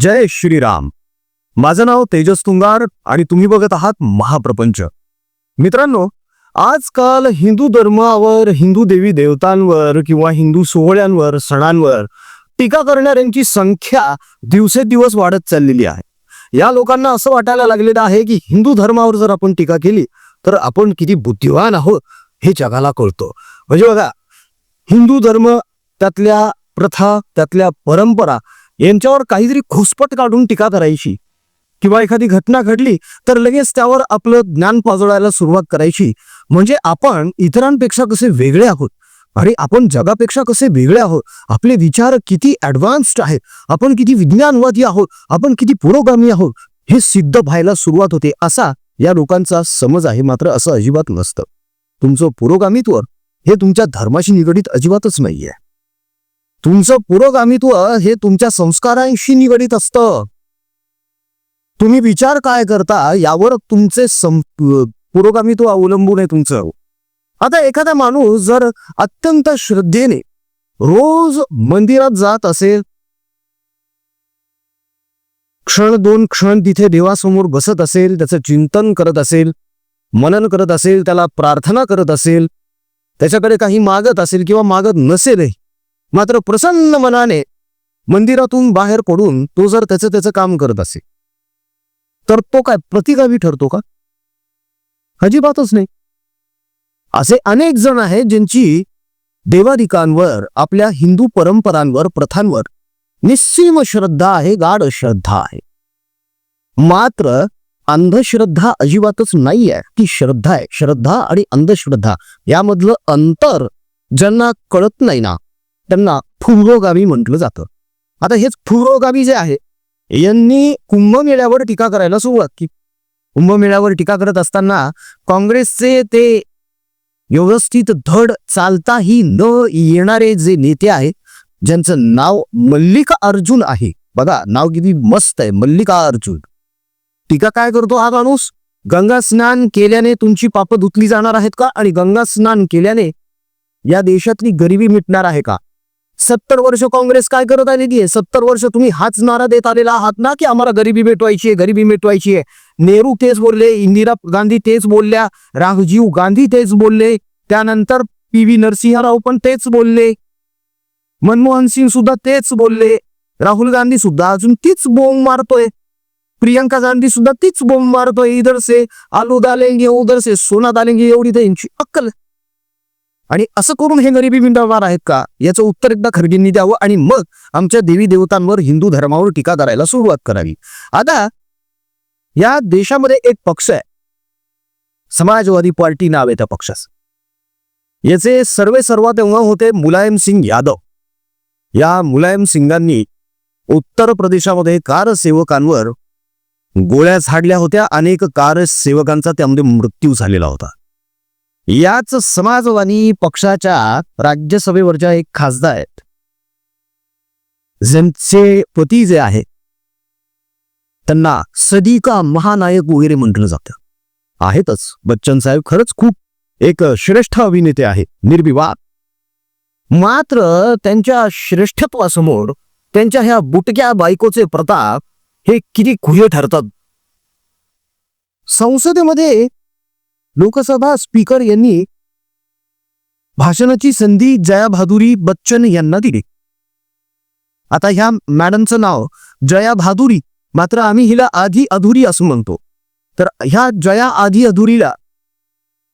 जय श्रीराम. माझं नाव तेजस तुंगार आणि तुम्ही बघत आहात महाप्रपंच. मित्रांनो आजकाल हिंदू धर्मावर हिंदू देवी देवतांवर किंवा हिंदू सोहळ्यांवर सणांवर टीका करणाऱ्यांची संख्या दिवसेदिवस वाढत चाललेली आहे. या लोकांना असं वाटायला लागलेलं आहे की हिंदू धर्मावर जर आपण टीका केली तर आपण किती बुद्धिवान आहोत हे जगाला कळतो. म्हणजे बघा हिंदू धर्म त्यातल्या प्रथा त्यातल्या परंपरा यांच्यावर काहीतरी घुसपट काढून टीका करायची. किंवा एखादी घटना घडली तर लगेच त्यावर आपलं ज्ञान पाजळायला सुरुवात करायची. म्हणजे आपण इतरांपेक्षा कसे वेगळे आहोत? आणि आपण जगापेक्षा कसे वेगळे आहोत? आपले विचार किती ऍडव्हान्स्ड आहेत? आपण किती विज्ञानवादी आहोत? आपण किती पुरोगामी आहोत? हे सिद्ध व्हायला सुरुवात होते. असा या लोकांचा समज आहे. मात्र असं अजिबात नसतं. तुमचं पुरोगामित्व हे तुमच्या धर्माशी निगडीत अजिबातच नाहीये. तुमचं पुरोगामित्व हे तुमच्या संस्कारांशी निगडीत असतं. तुम्ही विचार काय करता यावर तुमचे सं पुरोगामित्व अवलंबून आहे तुमचं. आता एखादा माणूस जर अत्यंत श्रद्धेने रोज मंदिरात जात असेल क्षण दोन क्षण तिथे देवासमोर बसत असेल त्याचं चिंतन करत असेल मनन करत असेल त्याला प्रार्थना करत असेल त्याच्याकडे काही मागत असेल किंवा मागत नसेलही मात्र प्रसन्न मनाने मंदिरातून बाहेर पडून तो जर त्याचं त्याचं काम करत असे तर तो काय प्रतिगावी ठरतो का? अजिबातच नाही. असे अनेक जण आहेत ज्यांची देवाधिकांवर आपल्या हिंदू परंपरांवर प्रथांवर निस्सीम श्रद्धा आहे गाढ श्रद्धा आहे. मात्र अंधश्रद्धा अजिबातच नाही आहे ती श्रद्धा आहे श्रद्धा आणि अंधश्रद्धा यामधलं अंतर ज्यांना कळत नाही ना त्यांना पुरोगामी म्हटलं जातं. आता हेच पुरोगामी जे आहे यांनी कुंभमेळ्यावर टीका करायला सुरुवात की कुंभमेळ्यावर टीका करत असताना काँग्रेसचे ते व्यवस्थित धड चालताही न येणारे जे नेते आहेत ज्यांचं नाव मल्लिका अर्जुन आहे. बघा नाव किती मस्त आहे मल्लिका अर्जुन टीका काय करतो हा माणूस? गंगा स्नान केल्याने तुमची पापं धुतली जाणार आहेत का? आणि गंगा स्नान केल्याने या देशातली गरिबी मिटणार आहे का? सत्तर वर्ष काँग्रेस काय करत आलेली आहे? सत्तर वर्ष तुम्ही हाच नारा देत आलेला आहात ना की आम्हाला गरिबी मिटवायची आहे गरिबी मिटवायची आहे? नेहरू तेच बोलले इंदिरा गांधी तेच बोलल्या राजीव गांधी तेच बोलले त्यानंतर पी व्ही नरसिंहराव पण तेच बोलले मनमोहन सिंग सुद्धा तेच बोलले राहुल गांधी सुद्धा अजून तीच बोंब मारतोय प्रियंका गांधी सुद्धा तीच बोंब मारतोय इधर से आलू डालेंगे उधर से सोना डालेंगे एवढी त्यांची अक्कल आणि असं करून हे गरिबी मिटवणार आहेत का? याचं उत्तर एकदा खरगींनी द्यावं आणि मग आमच्या देवी देवतांवर हिंदू धर्मावर टीका करायला सुरुवात करावी. आता या देशामध्ये एक पक्ष आहे. समाजवादी पार्टी नाव आहे त्या पक्षाचं. याचे सर्वे सर्व तेव्हा होते मुलायम सिंग यादव. या मुलायम सिंगांनी उत्तर प्रदेशामध्ये कारसेवकांवर गोळ्या झाडल्या होत्या. अनेक कारसेवकांचा त्यामध्ये मृत्यू झालेला होता. याच समाजवादी पक्षाच्या राज्यसभेवरच्या एक खासदार आहेत. ज्यांचे पती जे आहे त्यांना सदिका महानायक वगैरे म्हटलं जातं. आहेतच. बच्चन साहेब खरंच खूप एक श्रेष्ठ अभिनेते आहेत. निर्विवाद. मात्र त्यांच्या श्रेष्ठत्वासमोर त्यांच्या ह्या बुटक्या बायकोचे प्रताप हे किती खुले ठरतात. संसदेमध्ये लोकसभा स्पीकर यांनी भाषणाची संधी जया भादुरी बच्चन यांना दिली. आता ह्या मॅडमचं नाव जया भादुरी मात्र आम्ही हिला आधी अधुरी असं म्हणतो. तर ह्या जया आधी अधुरीला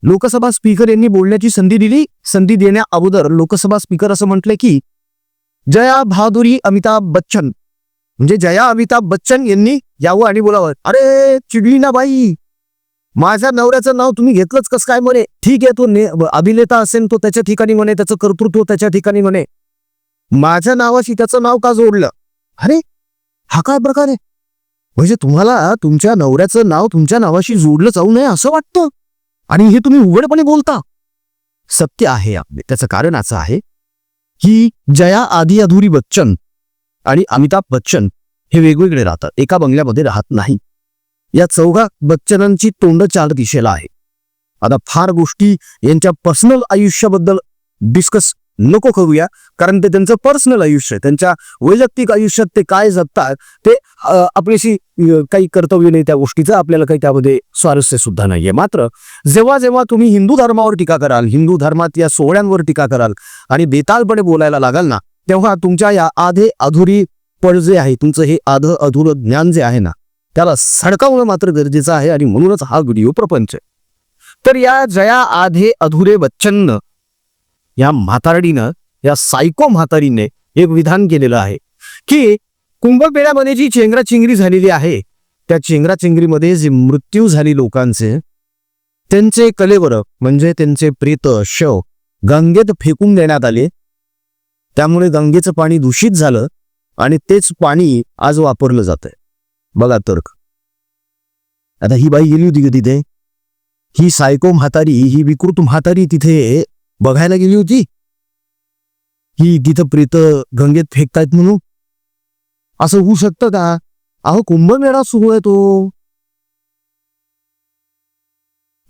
लोकसभा स्पीकर यांनी बोलण्याची संधी दिली. संधी देण्या अगोदर लोकसभा स्पीकर असं म्हटलं की जया भादुरी अमिताभ बच्चन. म्हणजे जया अमिताभ बच्चन यांनी यावं आणि बोलावं. अरे चिडली ना बाई. माझ्या नवऱ्याचं नाव तुम्ही घेतलंच कसं काय म्हणे? ठीक आहे तो अभिनेता असेल तो त्याच्या ठिकाणी म्हणे त्याचं कर्तृत्व त्याच्या ठिकाणी म्हणे. माझ्या नावाशी त्याचं नाव का जोडलं? अरे हा काय प्रकार आहे? म्हणजे तुम्हाला तुमच्या नवऱ्याचं नाव तुमच्या नावाशी जोडलं जाऊ नये असं वाटतं? आणि हे तुम्ही उघडपणे बोलता? सत्य आहे आपले. त्याचं कारण असं आहे की जया आधी अधुरी बच्चन आणि अमिताभ बच्चन हे वेगवेगळे राहतात. एका बंगल्यामध्ये राहत नाही. या चौघा बच्चनांची तोंड चार दिशेला आहे. आता फार गोष्टी यांच्या पर्सनल आयुष्याबद्दल डिस्कस नको करूया कारण ते त्यांचं पर्सनल आयुष्य आहे. त्यांच्या वैयक्तिक आयुष्यात ते काय जगतात ते आपल्याशी काही कर्तव्य नाही त्या गोष्टीचं आपल्याला काही त्यामध्ये स्वारस्य सुद्धा नाहीये. मात्र जेव्हा जेव्हा तुम्ही हिंदू धर्मावर टीका कराल हिंदू धर्मात या सोहळ्यांवर टीका कराल आणि बेतालपणे बोलायला लागाल ना तेव्हा तुमच्या या आधे अधुरी पळ जे आहे तुमचं हे आध अधुरं ज्ञान जे आहे ना त्याला सडकावणं मात्र गरजेचं आहे आणि म्हणूनच हा व्हिडिओ प्रपंच आहे. तर या जया आधे अधुरे बच्चननं या म्हातारडीनं या सायको म्हातारीने एक विधान केलेलं आहे की कुंभमेळ्यामध्ये जी चेंगराचिंगरी झालेली आहे त्या चेंगराचिंगरीमध्ये जे मृत्यू झाली लोकांचे त्यांचे कलेवर म्हणजे त्यांचे प्रेत शव गंगेत फेकून देण्यात आले. त्यामुळे गंगेचं पाणी दूषित झालं आणि तेच पाणी आज वापरलं जात आहे बघा तर्क. आता ही बाई गेली होती का तिथे? ही सायको म्हातारी ही विकृत म्हातारी तिथे बघायला गेली होती? ही तिथं प्रेत गंगेत फेकतायत म्हणून? असं होऊ शकतं का? अहो कुंभमेळा सुरू आहे तो.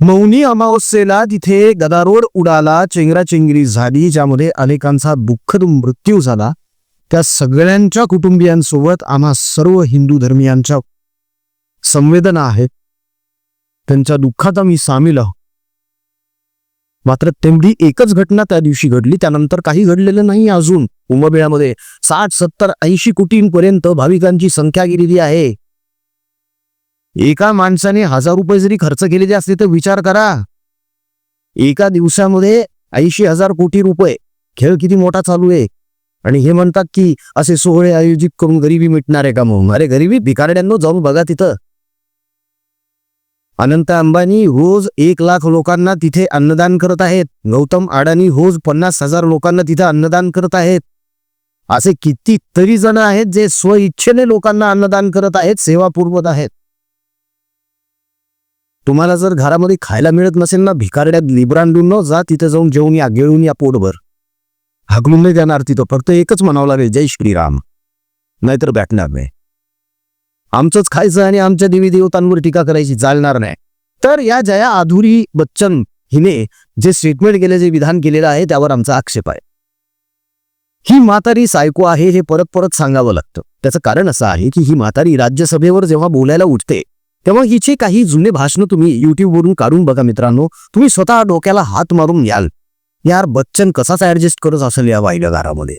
मौनी अमावस्येला तिथे गदारोड उडाला चेंगराचेंगरी झाली ज्यामध्ये अनेकांचा दुःखद मृत्यू झाला. त्या सगळ्यांच्या कुटुंबियांसोबत आम्हा सर्व हिंदू धर्मियांच्या संवेदना आहेत. त्यांच्या दुःखात आम्ही सामील आहोत. मात्र तेवढी एकच घटना त्या दिवशी घडली त्यानंतर काही घडलेलं नाही अजून. कुंभमेळ्यामध्ये साठ सत्तर ऐंशी कोटींपर्यंत भाविकांची संख्या गेलेली आहे. एका माणसाने हजार रुपये जरी खर्च केलेले असले तर विचार करा. एका दिवसामध्ये ऐंशी हजार कोटी रुपये. खेळ किती मोठा चालू आहे? आणि हे म्हणतात की असे सोहळे आयोजित करून गरिबी मिटणार आहे का मग? अरे गरिबी भिकारड्यांनो जाऊन बघा तिथं. अनंत अंबानी रोज एक लाख लोकांना तिथे अन्नदान करत आहेत. गौतम अडानी रोज पन्नास हजार लोकांना तिथे अन्नदान करत आहेत. असे कितीतरी जण आहेत जे स्वइच्छेने लोकांना अन्नदान करत आहेत सेवा पुरवत आहेत. तुम्हाला जर घरामध्ये खायला मिळत नसेल ना भिकारड्यात लिब्रांडून न जा तिथे जाऊन जेवून या गेळून या पोटभर. हाकलून नाही देणार तिथं. फक्त एकच म्हणावं लागेल जय श्रीराम. नाहीतर भेटणार नाही. आमचंच खायचं आणि आमच्या देवी देवतांवर टीका करायची चालणार नाही. तर या जया आधुरी बच्चन हिने जे स्टेटमेंट केले जे विधान केलेलं आहे त्यावर आमचा आक्षेप आहे. ही म्हातारी सायको आहे हे परत परत सांगावं लागतं. त्याचं कारण असं आहे की ही म्हातारी राज्यसभेवर जेव्हा बोलायला उठते तेव्हा हिचे काही जुने भाषणं तुम्ही युट्यूबवरून काढून बघा मित्रांनो. तुम्ही स्वतः डोक्याला हात मारून याल यार बच्चन कसाच ऍडजस्ट करत असेल या बाईला घरामध्ये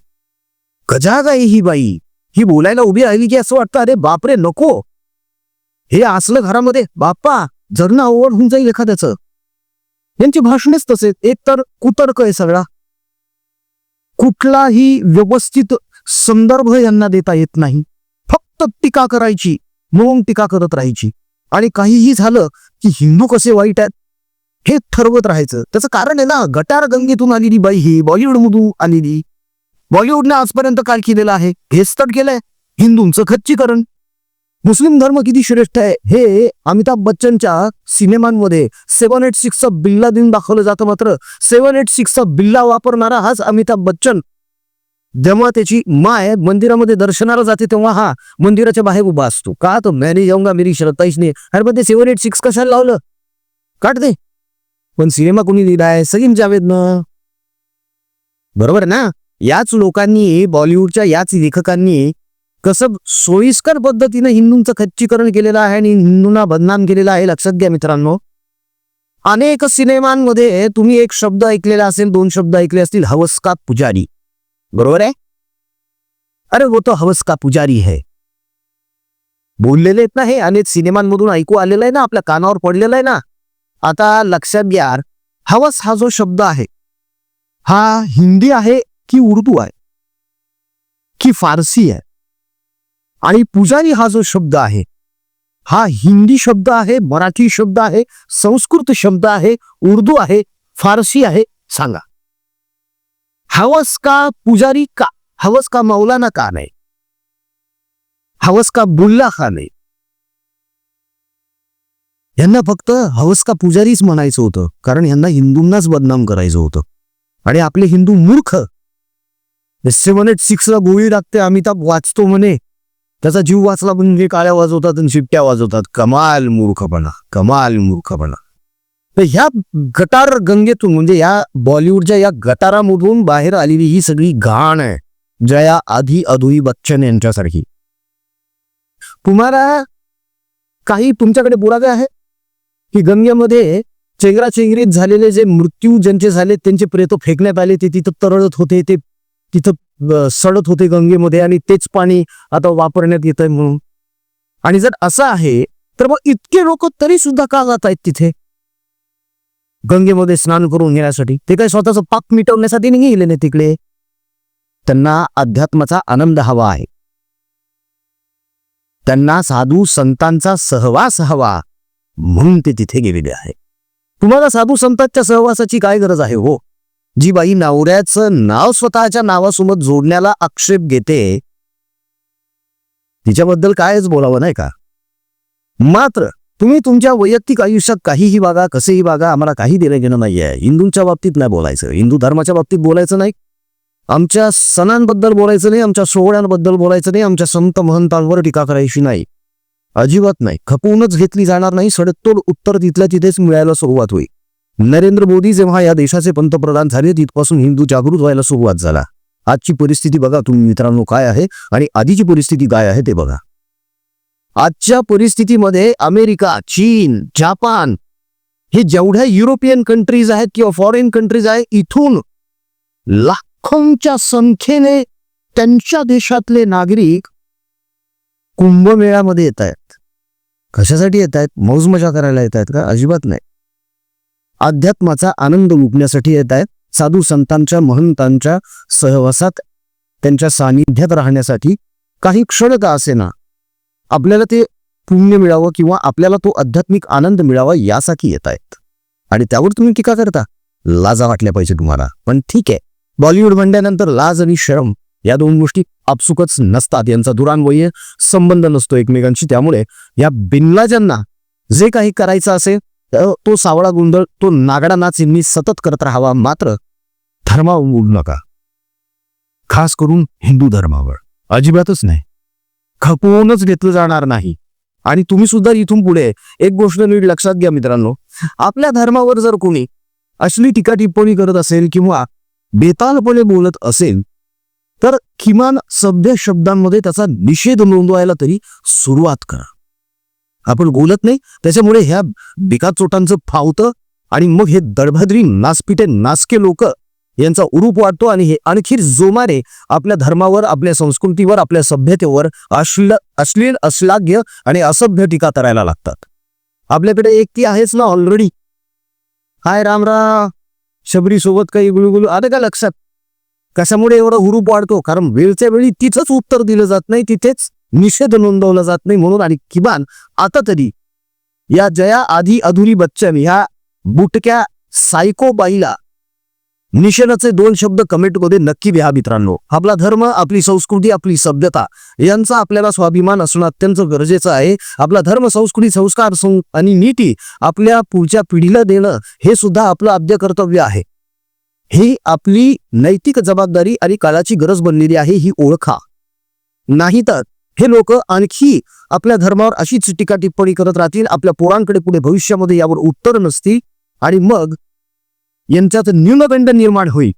गजाग आहे ही बाई. ही बोलायला उभी राहिली की असं वाटतं अरे बापरे नको. हे असलं घरामध्ये बाप्पा जगणं अवघड होऊन जाईल एखाद्याचं. यांची भाषणेच तसे एक तर कुतर्क आहे सगळा. कुठलाही व्यवस्थित संदर्भ यांना देता येत नाही. फक्त टीका करायची म्हणून टीका करत राहायची. आणि काहीही झालं की हिंदू कसे वाईट आहेत हे ठरवत राहायचं. त्याचं कारण आहे ना गटार गंगेतून आलेली बाई ही बॉलिवूडमधून आलेली. बॉलिवूडने आजपर्यंत काय केलेलं आहे? हेच केलंय. हिंदूंचं खच्चीकरण. मुस्लिम धर्म किती श्रेष्ठ आहे? हे अमिताभ बच्चनच्या सिनेमांमध्ये सेव्हन एट सिक्सचा बिल्ला देऊन दाखवलं जातं मात्र सेव्हन एट सिक्सचा बिल्ला वापरणारा हाच अमिताभ बच्चन. जेव्हा त्याची माय मंदिरामध्ये दर्शनाला जाते तेव्हा हा मंदिराच्या बाहेर उभा असतो. का? तर मॅने जाऊंगा मेरी श्रद्धा अरे पण ते सेव्हन एट सिक्स कशाला लावलं? काट दे पण सिनेमा कोणी लिहिलाय सलीम जावेदनं. बरोबर ना? याच लोकांनी बॉलिवूडच्या याच लेखकांनी कसं सोयीस्कर पद्धतीने हिंदूंचं खच्चीकरण केलेलं आहे आणि हिंदूंना बदनाम केलेला आहे लक्षात घ्या मित्रांनो. अनेक सिनेमांमध्ये तुम्ही एक शब्द ऐकलेला असेल दोन शब्द ऐकले असतील हवस का पुजारी? बरोबर आहे? अरे वो तो हवस का पुजारी है. बोललेले आहेत ना हे अनेक सिनेमांमधून ऐकू आलेलं आहे ना आपल्या कानावर पडलेलं आहे ना. आता लक्षात घ्या हवस हा जो शब्द आहे हा हिंदी आहे की उर्दू आहे की फारसी आहे? आणि पुजारी हा जो शब्द आहे हा हिंदी शब्द आहे मराठी शब्द आहे संस्कृत शब्द आहे उर्दू आहे फारसी आहे सांगा. हवस का पुजारी का? हवस का मौलाना का नाही? हवस का बुल्ला का नाही? यांना फक्त हवस का पुजारीच म्हणायचं होतं कारण यांना हिंदूंनाच बदनाम करायचं होतं. आणि आपले हिंदू मूर्ख. सेवन म्हणे सिक्सला गोळी लागते अमिताभ वाचतो म्हणे. त्याचा जीव वाचला म्हणजे काळ्या वाजवतात आणि शिट्ट्या वाजवतात. कमाल मूर्खपणा कमाल मूर्खपणा. तर ह्या गटार गंगेतून म्हणजे या बॉलिवूडच्या या गटारामधून बाहेर आलेली ही सगळी घाण आहे जया आधी अधुई बच्चन यांच्यासारखी. तुम्हाला काही तुमच्याकडे पुरावे आहे की गंगेमध्ये चेंगराचेंगरीत झालेले जे मृत्यू ज्यांचे झाले त्यांचे प्रेत फेकण्यात आले ते तिथं तरळत होते ते तिथं सडत होते गंगेमध्ये आणि तेच पाणी आता वापरण्यात येत आहे म्हणून. आणि जर असं आहे तर मग इतके लोक तरी सुद्धा का जात आहेत तिथे? गंगेमध्ये स्नान करून घेण्यासाठी. ते काही स्वतःचं पाप मिटवण्यासाठी नाही गेले नाही तिकडे? त्यांना अध्यात्माचा आनंद हवा आहे. त्यांना साधू संतांचा सहवास हवा. म्हणून ते तिथे गेलेले आहे. तुम्हाला साधू संतांच्या सहवासाची काय गरज आहे हो? जी बाई नवऱ्याचं नाव स्वतःच्या नावासोबत जोडण्याला आक्षेप घेते तिच्याबद्दल कायच बोलावं नाही का? मात्र तुम्ही तुमच्या वैयक्तिक आयुष्यात काहीही वागा कसेही वागा आम्हाला काही देणं घेणं नाहीये. हिंदूंच्या बाबतीत नाही बोलायचं. हिंदू धर्माच्या बाबतीत बोलायचं नाही. आमच्या सणांबद्दल बोलायचं नाही आमच्या सोहळ्यांबद्दल बोलायचं नाही आमच्या संत महंतांवर टीका करायची नाही. अजिबात नाही. खपवूनच घेतली जाणार नाही. सडतोड उत्तर तिथल्या तिथेच मिळायला सुरुवात होईल. नरेंद्र मोदी जेव्हा या देशाचे पंतप्रधान झाले तिथपासून हिंदू जागृत व्हायला सुरुवात झाला. आजची परिस्थिती बघा तुम्ही मित्रांनो काय आहे आणि आधीची परिस्थिती काय आहे ते बघा. आजच्या परिस्थितीमध्ये अमेरिका चीन जापान हे जेवढ्या युरोपियन कंट्रीज आहेत किंवा फॉरेन कंट्रीज आहे इथून लाखोंच्या संख्येने त्यांच्या देशातले नागरिक कुंभमेळ्यामध्ये येत आहेत. कशासाठी येत आहेत मौज मजा करायला येत आहेत का? अजिबात नाही. अध्यात्माचा आनंद लुटण्यासाठी येत आहेत साधू संतांच्या महंतांच्या सहवासात त्यांच्या सानिध्यात राहण्यासाठी काही क्षण का असेना? आपल्याला ते पुण्य मिळावं किंवा आपल्याला तो आध्यात्मिक आनंद मिळावा यासाठी येत आहेत आणि त्यावर तुम्ही टीका करता. लाजा वाटल्या पाहिजे तुम्हाला. पण ठीक आहे. बॉलिवूड म्हणल्यानंतर लाज आणि शरम या दोन गोष्टी आपसुकच नसतात. यांचा दुरान्वयी संबंध नसतो एकमेकांशी. त्यामुळे या बिनलाजांना जे काही करायचं असेल तर तो सावळा गोंधळ तो नागडा नाच यांनी सतत करत राहावा. मात्र धर्मावर बोलू नका. खास करून हिंदू धर्मावर. अजिबातच नाही. खपवूनच घेतलं जाणार नाही. आणि तुम्ही सुद्धा इथून पुढे एक गोष्ट नीट लक्षात घ्या मित्रांनो. आपल्या धर्मावर जर कोणी असली टीका टिप्पणी करत असेल किंवा बेतालपणे बोलत असेल तर किमान सभ्य शब्दांमध्ये त्याचा निषेध नोंदवायला तरी सुरुवात करा. आपण बोलत नाही त्याच्यामुळे ह्या बिकाचोटांचं फावतं आणि मग हे दडभद्री नासपिटे नासके लोक यांचा उरूप वाटतो आणि हे आणखी जोमाने आपल्या धर्मावर आपल्या संस्कृतीवर आपल्या सभ्यतेवर अश्ल अश्लील अश्लाघ्य आणि असभ्य टीका करायला लागतात. आपल्याकडे एक ती आहेच ना ऑलरेडी हाय राम शबरी सोबत काही गुळगुळू आलं का लक्षात? कशामुळे एवढा हुरूप वाढतो? कारण वेळच्या वेळी तिथंच उत्तर दिलं जात नाही तिथेच निषेध नोंदवला जात नाही म्हणून आणि किमान आता तरी या जया आधी अधुरी बच्चन ह्या बुटक्या सायको बाईला निषेधाचे दोन शब्द कमेंटमध्ये नक्की लिहा मित्रांनो. आपला धर्म आपली संस्कृती आपली सभ्यता यांचा आपल्याला स्वाभिमान असणं अत्यंत गरजेचं आहे. आपला धर्म संस्कृती संस्कार आणि नीती आपल्या पुढच्या पिढीला देणं हे सुद्धा आपलं आद्य कर्तव्य आहे. ही आपली नैतिक जबाबदारी आणि काळाची गरज बनलेली आहे ही ओळखा. नाही तर हे लोक आणखी आपल्या धर्मावर अशीच टीका टिप्पणी करत राहतील आपल्या पोरांकडे पुढे भविष्यामध्ये यावर उत्तर नसतील आणि मग यांच्यात न्यूनगंड निर्माण होईल.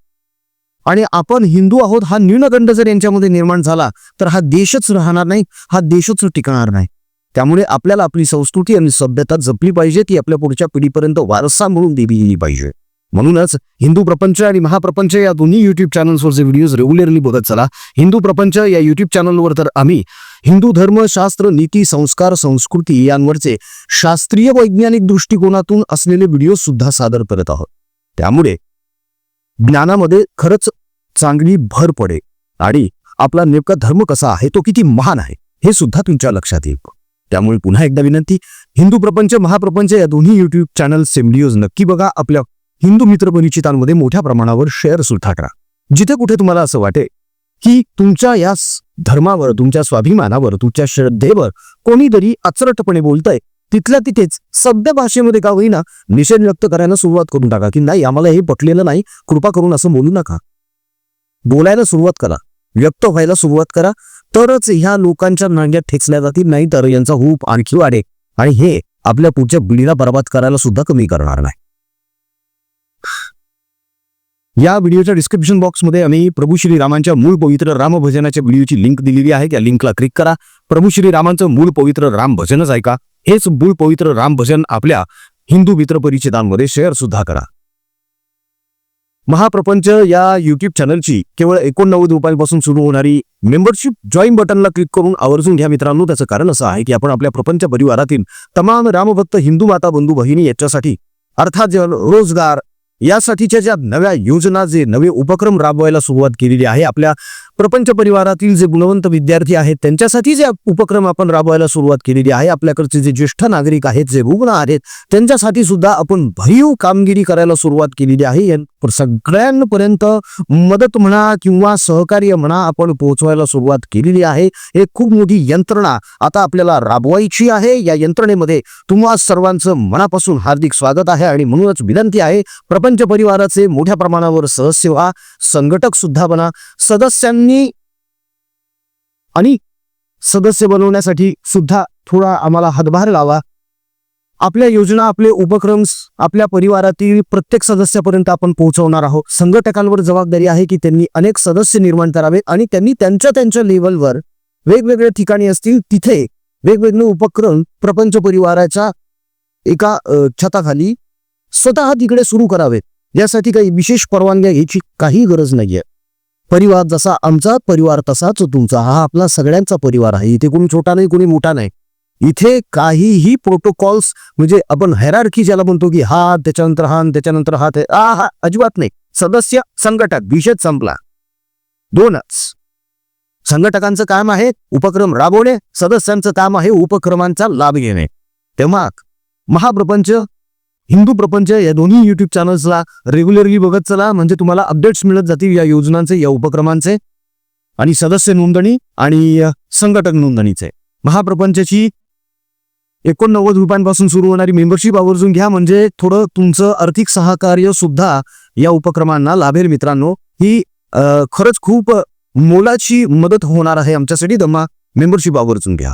आणि आपण हिंदू आहोत हा न्यूनगंड जर यांच्यामध्ये निर्माण झाला तर हा देशच राहणार नाही हा देशच टिकणार नाही. त्यामुळे आपल्याला आपली संस्कृती आणि सभ्यता जपली पाहिजे ती आपल्या पुढच्या पिढीपर्यंत वारसा म्हणून दिली गेली पाहिजे. म्हणूनच हिंदू प्रपंच आणि महाप्रपंच या दोन्ही युट्यूब चॅनल्सवरचे व्हिडिओज रेग्युलरली बघत चला. हिंदू प्रपंच या युट्यूब चॅनलवर तर आम्ही हिंदू धर्म शास्त्र नीती संस्कार संस्कृती यांवरचे शास्त्रीय वैज्ञानिक दृष्टिकोनातून असलेले व्हिडिओ सुद्धा सादर करत आहोत. त्यामुळे ज्ञानामध्ये खरंच चांगली भर पडेल आणि आपला नेमका धर्म कसा आहे तो किती महान आहे हे सुद्धा तुमच्या लक्षात येईल. त्यामुळे पुन्हा एकदा विनंती हिंदू प्रपंच महाप्रपंच या दोन्ही युट्यूब चॅनल्सचे व्हिडिओज नक्की बघा. आपल्या हिंदू मित्र परिचितांमध्ये मोठ्या प्रमाणावर शेअर सुद्धा करा जिथे कुठे तुम्हाला असं वाटेल की तुमच्या या धर्मावर तुमच्या स्वाभिमानावर तुमच्या श्रद्धेवर कोणीतरी अचरटपणे बोलतंय तिथल्या तिथेच सभ्य भाषेमध्ये का होईना निषेध व्यक्त करायला सुरुवात करून टाका की नाही आम्हाला हे पटलेलं नाही कृपा करून असं बोलू नका. बोलायला सुरुवात करा व्यक्त व्हायला सुरुवात करा तरच ह्या लोकांच्या नांग्यात ठेचल्या जातील नाही तर यांचा हूप आणखी वाढेल. आणि हे आपल्या पुढच्या पिढीला बर्बाद करायला सुद्धा कमी करणार नाही. या व्हिडिओच्या डिस्क्रिप्शन बॉक्समध्ये आम्ही प्रभू श्री रामांच्या मूळ पवित्र राम भजनाच्या व्हिडिओची लिंक दिलेली आहे. त्या लिंकला क्लिक करा. प्रभू श्री रामांचं मूळ पवित्र राम भजनच ऐका. हेच मूळ पवित्र राम भजन आपल्या हिंदू मित्र परिचितांमध्ये शेअर सुद्धा करा. महाप्रपंच या युट्यूब चॅनलची केवळ एकोणनव्वद रुपयांपासून सुरू होणारी मेंबरशिप जॉईन बटनला क्लिक करून आवर्जून घ्या मित्रांनो. त्याचं कारण असं आहे की आपण आपल्या प्रपंच परिवारातील तमाम रामभक्त हिंदू माता बंधू बहिणी याच्यासाठी अर्थात रोजगार यासाठीच्या ज्या नव्या योजना जे नवे उपक्रम राबवायला सुरुवात केलेली आहे आपल्या प्रपंच परिवारातील जे गुणवंत विद्यार्थी आहेत त्यांच्यासाठी जे उपक्रम आपण राबवायला सुरुवात केलेली आहे आपल्याकडचे जे ज्येष्ठ नागरिक आहेत जे रुग्ण आहेत त्यांच्यासाठी सुद्धा आपण भरीव कामगिरी करायला सुरुवात केलेली आहे. सगळ्यांपर्यंत मदत म्हणा किंवा सहकार्य म्हणा आपण पोहोचवायला सुरुवात केलेली आहे. हे खूप मोठी यंत्रणा आता आपल्याला राबवायची आहे. या यंत्रणेमध्ये तुम्हा सर्वांचं मनापासून हार्दिक स्वागत आहे आणि म्हणूनच विनंती आहे प्रपंच परिवाराचे मोठ्या प्रमाणावर सदस्य व्हा संघटक सुद्धा बना. सदस्यांनी आणि सदस्य बनवण्यासाठी सुद्धा थोडा आम्हाला हातभार लावा. आपल्या योजना आपले उपक्रम आपल्या परिवारातील प्रत्येक सदस्यापर्यंत आपण पोहोचवणार आहोत. संघटकांवर जबाबदारी आहे की त्यांनी अनेक सदस्य निर्माण करावे आणि त्यांनी त्यांच्या त्यांच्या लेवलवर वेगवेगळ्या ठिकाणी असतील तिथे वेगवेगळे उपक्रम प्रपंच परिवाराच्या एका छताखाली स्वतः तिकडे सुरू करावेत. यासाठी काही विशेष परवानग्या घ्यायची काही गरज नाहीये. परिवार जसा आमचा परिवार तसाच तुमचा. हा आपला सगळ्यांचा परिवार आहे. इथे कोणी छोटा नाही कोणी मोठा नाही. इथे काहीही प्रोटोकॉल्स म्हणजे आपण हैरारकी ज्याला म्हणतो की हा त्याच्यानंतर हा त्याच्यानंतर हा ते आ, हा अजिबात नाही. सदस्य संघटक विषय संपला. दोनच. संघटकांचं काम आहे उपक्रम राबवणे सदस्यांचं काम आहे उपक्रमांचा लाभ घेणे. तेव्हा महाप्रपंच हिंदू प्रपंच या दोन्ही युट्यूब चॅनल्सला रेग्युलरली बघत चला. म्हणजे तुम्हाला अपडेट्स मिळत जातील या योजनांचे या उपक्रमांचे. आणि सदस्य नोंदणी आणि संघटक नोंदणीचे. महाप्रपंचची एकोणनव्वद रुपयांपासून सुरू होणारी मेंबरशिप आवर्जून घ्या. म्हणजे थोडं तुमचं आर्थिक सहकार्य सुद्धा या उपक्रमांना लाभेल मित्रांनो. ही खरंच खूप मोलाची मदत होणार आहे आमच्यासाठी. दमा मेंबरशिप आवर्जून घ्या.